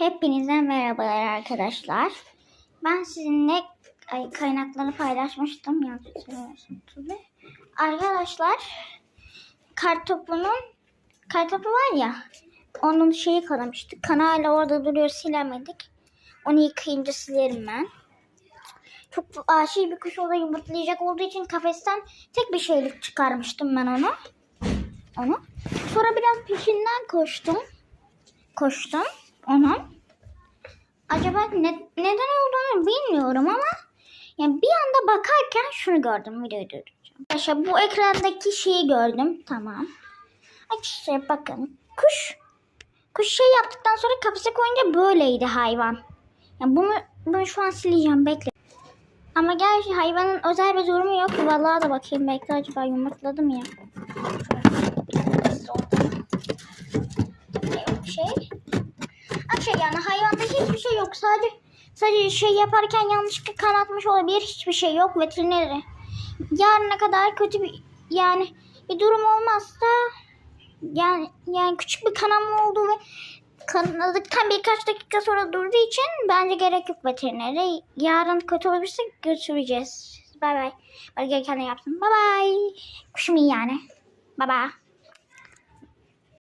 Hepinize merhabalar arkadaşlar. Ben sizinle ay, kaynakları paylaşmıştım. Yanlış. Arkadaşlar kartopunun kartopu var ya onun şeyi kanamıştı. Kanı hala orada duruyor silemedik. Onu yıkayınca silerim ben. Çok aşırı bir kuş orada yumurtlayacak olduğu için kafesten tek bir şeylik çıkarmıştım ben onu. Onu. Sonra biraz peşinden koştum. Koştum onun. Ne, neden olduğunu bilmiyorum ama yani bir anda bakarken şunu gördüm videoyu durduracağım. Arkadaşlar bu ekrandaki şeyi gördüm. Tamam. Arkadaşlar bakın. Kuş kuş şey yaptıktan sonra kafese koyunca böyleydi hayvan. Yani bunu, bunu şu an sileceğim bekle. Ama gerçi hayvanın özel bir durumu yok. Vallahi da bakayım bekle acaba yumurtladı mı ya şey. Şey yani hayvanda hiçbir şey yok. Sadece sadece şey yaparken yanlışlıkla kanatmış olabilir. Hiçbir şey yok veterineri. Yarına kadar kötü bir yani bir durum olmazsa yani yani küçük bir kanama oldu ve kanadıktan birkaç dakika sonra durduğu için bence gerek yok veterinere. Yarın kötü olursa götüreceğiz. Bay bay. Hadi gereken yapsın. Bay bay. Kuşum iyi yani. Bay.